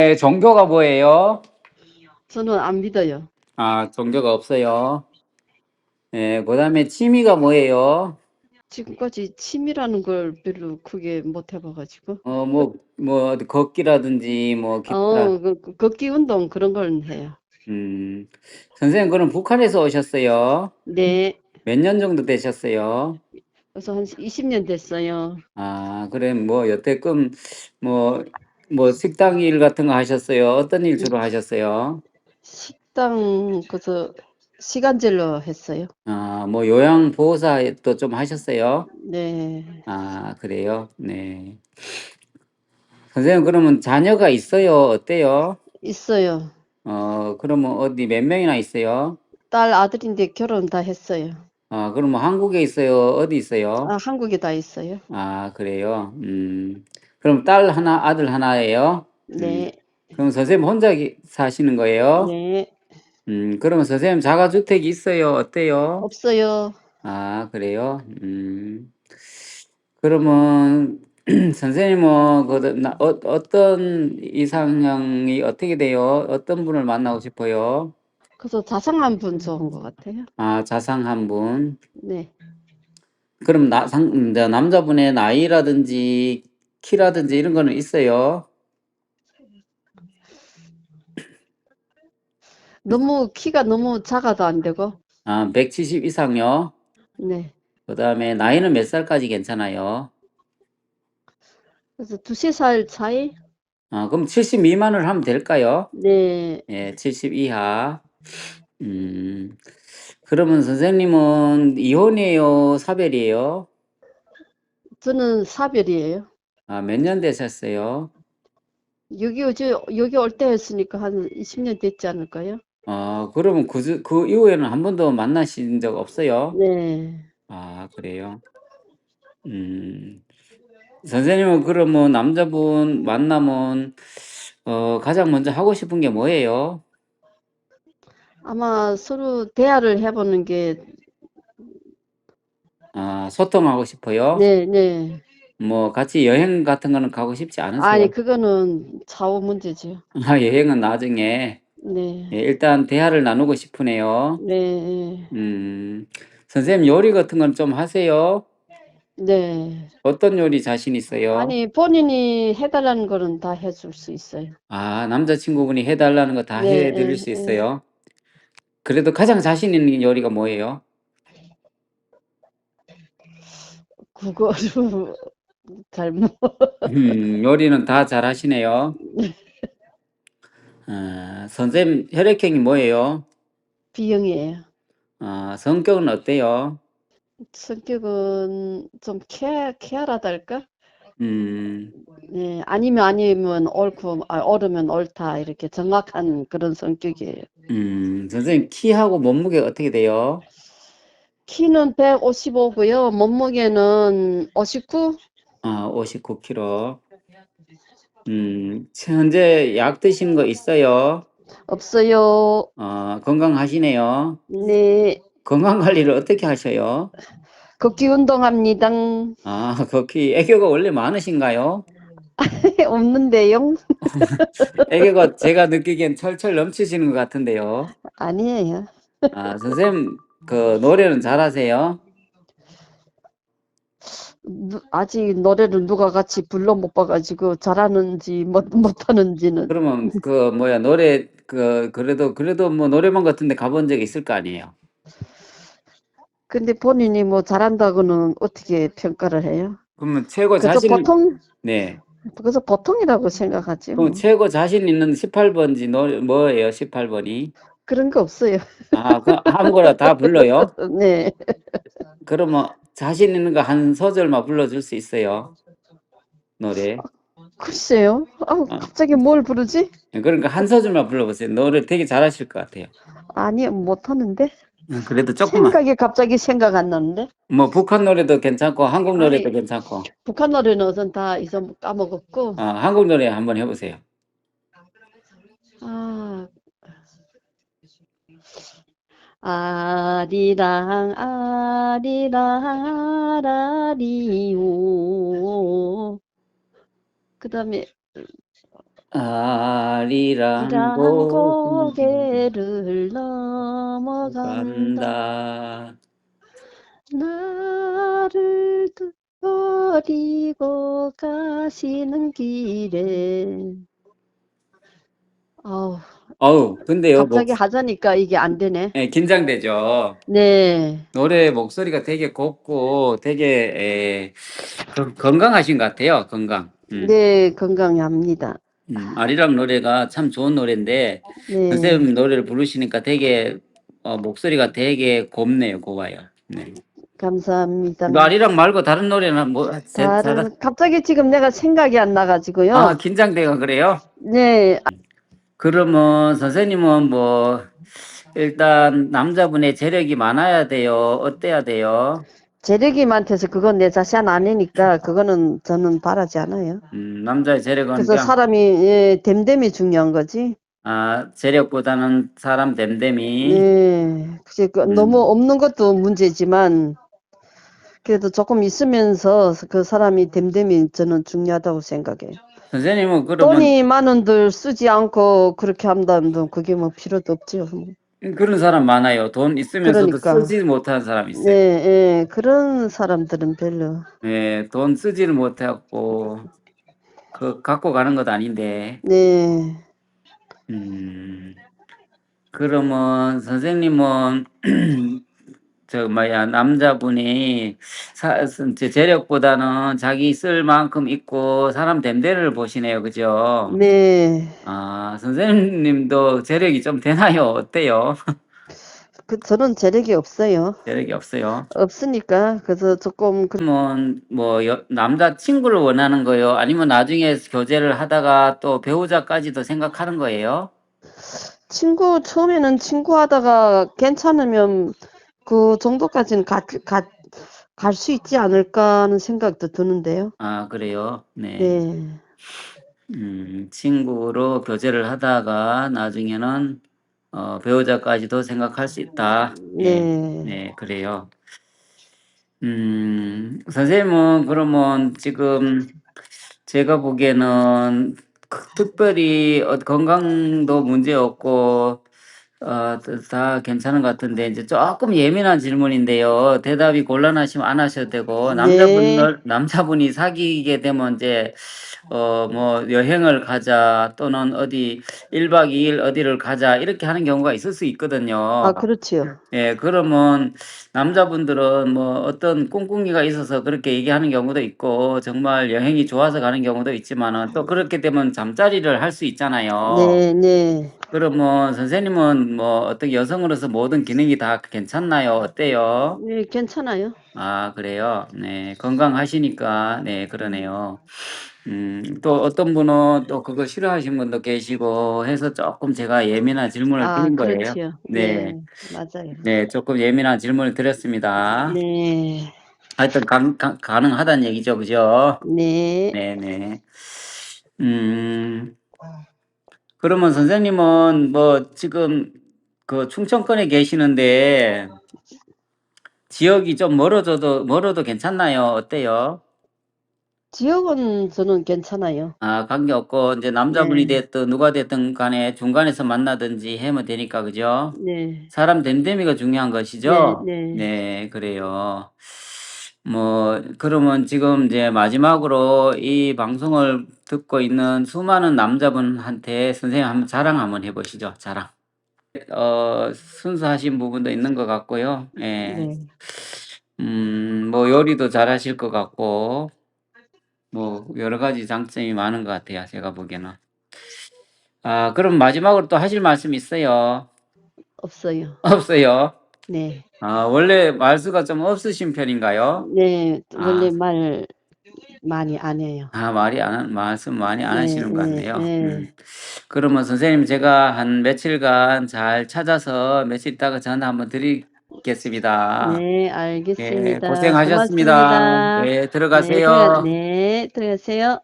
네, 종교가 뭐예요? 저는 안 믿어요. 아, 종교가 없어요. 예, 그 다음에 취미가 뭐예요? 지금까지 취미라는 걸 별로 크게 못 해봐가지고. 어, 뭐, 뭐, 어디 걷기라든지, 뭐, 기타. 어, 그, 그 걷기 운동 그런 걸 해요. 음, 선생님, 그럼 북한에서 오셨어요? 네. 몇 년 정도 되셨어요? 그래서 한 20년 됐어요. 아, 그래, 뭐, 여태껏, 뭐, 뭐, 식당 일 같은 거 하셨어요? 어떤 일 주로 하셨어요? 식당, 그래서 시간제로 했어요. 아, 뭐, 요양보호사도 좀 하셨어요? 네. 아, 그래요? 네. 선생님, 그러면 자녀가 있어요? 어때요? 있어요. 어, 그러면 어디 몇 명이나 있어요? 딸 아들인데 결혼 다 했어요. 아, 그러면 한국에 있어요? 어디 있어요? 아, 한국에 다 있어요. 아, 그래요? 음. 그럼 딸 하나, 아들 하나예요? 네. 그럼 선생님 혼자 기- 사시는 거예요? 네. 음, 그러면 선생님 자가주택이 있어요? 어때요? 없어요. 아, 그래요? 음. 그러면 선생님은 그 나- 어, 어떤 이상형이 어떻게 돼요? 어떤 분을 만나고 싶어요? 그래서 자상한 분 좋은 것 같아요. 아, 자상한 분. 네. 그럼 나, 상, 남자분의 나이라든지 키라든지 이런 거는 있어요? 너무 키가 너무 작아도 안 되고. 아, 170 이상요? 네. 그 다음에 나이는 몇 살까지 괜찮아요? 그래서 두세 살 차이? 아, 그럼 70 미만을 하면 될까요? 네. 예, 70 이하. 음, 그러면 선생님은 이혼이에요? 사별이에요? 저는 사별이에요. 아, 몇 년 되셨어요? 여기 오지 여기 올때 했으니까 한 20년 됐지 않을까요? 어, 그러면 그, 주- 그 이후에는 한 번도 만나신 적 없어요? 네. 아, 그래요? 음, 선생님은 그러면 남자분 만나면, 어, 가장 먼저 하고 싶은 게 뭐예요? 아마 서로 대화를 해보는 게 아, 소통하고 싶어요? 네, 네. 뭐, 같이 여행 같은 거는 가고 싶지 않으세요? 아니 그거는 차후 문제죠. 아, 여행은 나중에. 네. 예, 일단 대화를 나누고 싶으네요. 네. 음, 선생님 요리 같은 건 좀 하세요? 네. 어떤 요리 자신 있어요? 아니 본인이 해 달라는 거는 다 해 줄 수 있어요. 아, 남자친구분이 해 달라는 거 다 네, 해 드릴 예, 수 예. 있어요? 그래도 가장 자신 있는 요리가 뭐예요? 그거를 잘 못. 음, 요리는 다 잘하시네요. 아, 선생님 혈액형이 뭐예요? B형이에요. 아, 성격은 어때요? 성격은 좀 케, 케어라달까? 음, 네, 아니면 아니면 옳고, 아, 옳으면 옳다, 이렇게 정확한 그런 성격이에요. 음, 선생님 키하고 몸무게 어떻게 돼요? 키는 155고요, 몸무게는 59? 아, 59kg. 음, 현재 약 드시는 거 있어요? 없어요. 어, 건강하시네요. 네, 건강 관리를 어떻게 하셔요? 걷기 운동합니다. 아, 거기 애교가 원래 많으신가요? 없는데요? 애교가 제가 느끼기엔 철철 넘치시는 것 같은데요. 아니에요. 아, 선생님, 그 노래는 잘하세요? 누- 아직 노래를 누가 같이 불러 못 봐가지고 잘하는지 못, 못하는지는. 그러면 그 뭐야 노래 그 그래도 그래도 뭐 노래방 같은 데 가본 적 있을 거 아니에요? 근데 본인이 뭐 잘한다고는 어떻게 평가를 해요? 그러면 최고 자신 보통, 네. 그래서 보통이라고 생각하지. 그럼 뭐. 최고 자신 있는 18번지 노래 뭐예요? 18번이? 그런 거 없어요. 아, 그 아무거나 다 불러요? 네. 그러면 자신 있는 거 한 소절만 불러줄 수 있어요? 노래. 글쎄요. 아우, 아. 갑자기 뭘 부르지? 그러니까 한 소절만 불러보세요. 노래 되게 잘하실 것 같아요. 아니, 못 하는데? 음, 그래도 조금만. 생각이 갑자기 생각 안 나는데? 뭐 북한 노래도 괜찮고 한국 노래도 아니. 괜찮고. 북한 노래는 우선 다 이제 까먹었고, 아, 한국 노래 한번 해보세요. 아, 아리랑, 아리랑, 아라리오. 그 다음에, 아리랑 고개를 넘어간다 간다. 나를 두- 버리고 가시는 길에 아우 어우, 근데요, 목, 갑자기 하자니까 이게 안 되네. 예, 긴장되죠. 네, 노래 목소리가 되게 곱고 되게 에, 건- 건강하신 것 같아요. 건강. 음. 네 건강합니다. 음, 아리랑 노래가 참 좋은 노래인데 네, 선생님 노래를 부르시니까 되게 어, 목소리가 되게 곱네요. 고와요. 네. 감사합니다. 뭐 아리랑 말고 다른 노래는 뭐 제- 잘하- 다른 갑자기 지금 내가 생각이 안 나가지고요. 아, 긴장돼가 그래요? 네, 그러면 선생님은 뭐 일단 남자분의 재력이 많아야 돼요. 어때야 돼요? 재력이 많대서 그건 내 자신 아니니까 그거는 저는 바라지 않아요. 음, 남자의 재력은 그래서 그냥 사람이 예, 됨됨이 중요한 거지. 아, 재력보다는 사람 됨됨이 예, 그치, 그 음. 너무 없는 것도 문제지만 그래도 조금 있으면서 그 사람이 됨됨이 저는 중요하다고 생각해요. 선생님은 그러면 돈이 많은 들 쓰지 않고 그렇게 한다면 그게 뭐 필요도 없지요. 뭐. 그런 사람 많아요. 돈 있으면서도 그러니까. 쓰지 못하는 사람 있어요. 네, 예, 그런 사람들은 별로. 네, 돈 쓰지를 못하고 그 갖고 가는 것도 아닌데. 네, 음. 그러면 선생님은 저 뭐야 남자분이 사, 제 재력보다는 자기 쓸 만큼 있고 사람 됨됨이를 보시네요, 그죠? 네. 아 선생님도 재력이 좀 되나요? 어때요? 그 저는 재력이 없어요. 재력이 없어요. 없으니까 그래서 조금 그- 그러면 뭐 여- 남자 친구를 원하는 거예요? 아니면 나중에 교제를 하다가 또 배우자까지도 생각하는 거예요? 친구 처음에는 친구 하다가 괜찮으면 그 정도까지는 갈 수 있지 않을까 하는 생각도 드는데요. 아 그래요? 네. 네. 음, 친구로 교제를 하다가 나중에는 어, 배우자까지도 생각할 수 있다. 예, 네. 네, 그래요. 음, 선생님은 그러면 지금 제가 보기에는 그- 특별히 어, 건강도 문제 없고 어, 다 괜찮은 것 같은데 이제 조금 예민한 질문인데요. 대답이 곤란하시면 안 하셔도 되고 남자분 남자분이 사귀게 되면 이제 어 뭐 여행을 가자 또는 어디 1 박 2 일 어디를 가자 이렇게 하는 경우가 있을 수 있거든요. 아, 그렇지요. 예, 그러면 남자분들은 뭐 어떤 꿍꿍이가 있어서 그렇게 얘기하는 경우도 있고 정말 여행이 좋아서 가는 경우도 있지만은 또 그렇게 되면 잠자리를 할 수 있잖아요. 네, 네. 그러면 선생님은 뭐 어떻게 여성으로서 모든 기능이 다 괜찮나요? 어때요? 네, 괜찮아요. 아, 그래요? 네, 건강하시니까, 네, 그러네요. 음, 또 어떤 분은 또 그거 싫어하시는 분도 계시고 해서 조금 제가 예민한 질문을 아, 드린 거예요. 그렇지요. 네. 네, 맞아요. 네, 조금 예민한 질문을 드렸습니다. 네, 하여튼 가, 가, 가능하다는 얘기죠, 그죠? 네. 네네. 음, 그러면 선생님은 뭐 지금 그 충청권에 계시는데 지역이 좀 멀어져도 멀어도 괜찮나요? 어때요? 지역은 저는 괜찮아요. 아, 관계없고 이제 남자분이 네. 됐든 누가 됐든 간에 중간에서 만나든지 하면 되니까 그죠? 네, 사람 됨됨이가 중요한 것이죠? 네, 네. 네, 그래요. 뭐, 그러면 지금 이제 마지막으로 이 방송을 듣고 있는 수많은 남자분한테 선생님 한번 자랑 한번 해 보시죠. 자랑. 어, 순수하신 부분도 있는 것 같고요. 예. 네. 음, 뭐 요리도 잘하실 것 같고, 뭐 여러 가지 장점이 많은 것 같아요. 제가 보기에는. 아, 그럼 마지막으로 또 하실 말씀 있어요? 없어요. 없어요? 네, 아, 원래 말수가 좀 없으신 편인가요? 네. 원래 아. 말 많이 안 해요. 아, 말이 안, 하- 말씀 많이 안 네, 하시는 것 네, 같네요. 네. 음. 그러면 선생님 제가 한 며칠간 잘 찾아서 며칠 있다가 전화 한번 드리겠습니다. 네, 예, 알겠습니다. 고생하셨습니다. 고맙습니다. 네, 네, 들어가세요. 들어가, 네, 들어가세요.